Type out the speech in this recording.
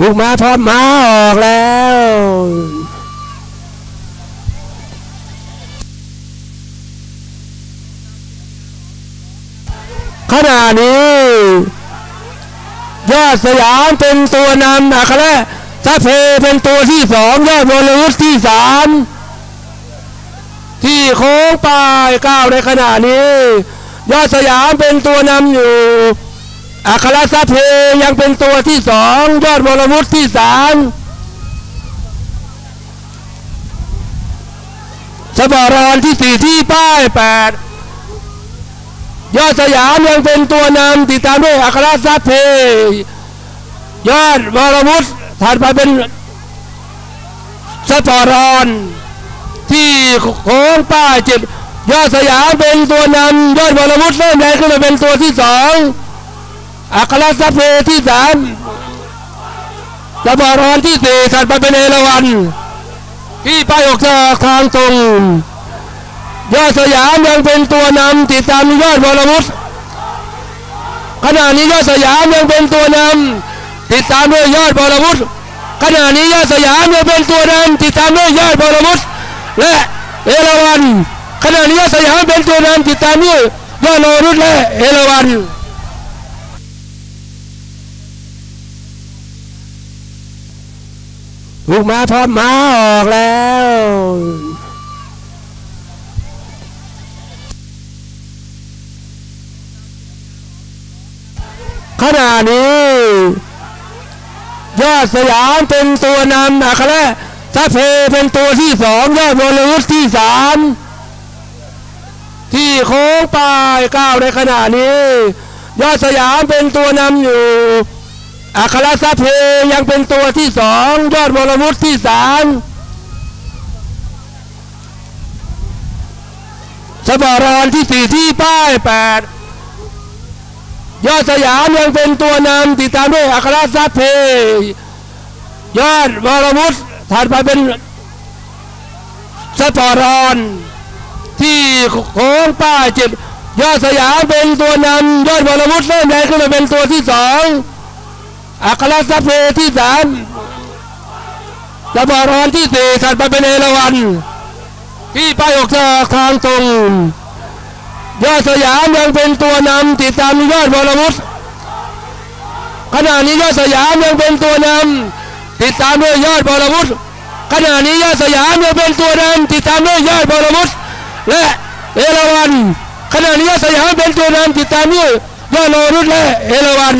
ลูกมาพร้อมมาออกแล้วขณะนี้ ยอดสยามเป็นตัวนำอัคระซาเพเป็นตัวที่สองยอดวรวุฒิที่สามที่โค้งปลายก้าวในขณะนี้ ยอดสยามเป็นตัวนำอยู่ อัครซาเพยังเป็นตัวที่สองยอดวรวุฒิที่สามสบารอนที่สี่ที่ป้ายแปดยอดสยามยังเป็นตัวนำติดตามด้วยอัครซาเพยอดวรวุฒิถัดไปเป็นสปอรอน ที่โค้งป้ายเจ็ดยอดสยามเป็นตัวนำยอดวรวุฒิเริ่มแรงขึ้นมาเป็นตัวที่สอง อัครซัพเพที่สามสปอรอนที่สี่ถัดไปเป็นเอราวันที่ป้ายออกจากทางตรงยอดสยามยังเป็นตัวนำติดตามยอดวรวุฒิขณะนี้ยอดสยามยังเป็นตัวนำติดตามด้วยยอดวรวุฒิขณะนี้ยอดสยามยังเป็นตัวนำติดตามด้วยยอดวรวุฒิและเอราวันขณะนี้ยอดสยามเป็นตัวนำติดตามด้วยยอดวรวุฒิและเอราวัน ลูกมาพร้อมมาออกแล้วขณะนี้ ยอดสยามเป็นตัวนำอัคระซาเพเป็นตัวที่สองยอดวรวุฒิที่สามที่โค้งปลายก้าวในขณะนี้ ยอดสยามเป็นตัวนำอยู่ อัครซาเพยังเป็นตัวที่สองยอดวรวุฒิที่สามสบารอนที่สี่ที่ป้ายแปดยอดสยามยังเป็นตัวนำติดตามด้วยอัครซาเพยอดวรวุฒิถัดไปเป็นสปอรอนที่โค้งป้ายเจ็ดยอดสยามเป็นตัวนำยอดวรวุฒิเริ่มแรงขึ้นมาเป็นตัวที่สอง อัครซัพเพที่สามสปอรอนที่สี่ถัดไปเป็นเอราวันที่ป้ายออกจากทางตรงยอดสยามยังเป็นตัวนำติดตามยอดวรวุฒิขณะนี้ยอดสยามยังเป็นตัวนำติดตามด้วยยอดวรวุฒิขณะนี้ยอดสยามยังเป็นตัวนำติดตามด้วยยอดวรวุฒิและเอราวันขณะนี้ยอดสยามเป็นตัวนำติดตามด้วยยอดวรวุฒิและเอราวัน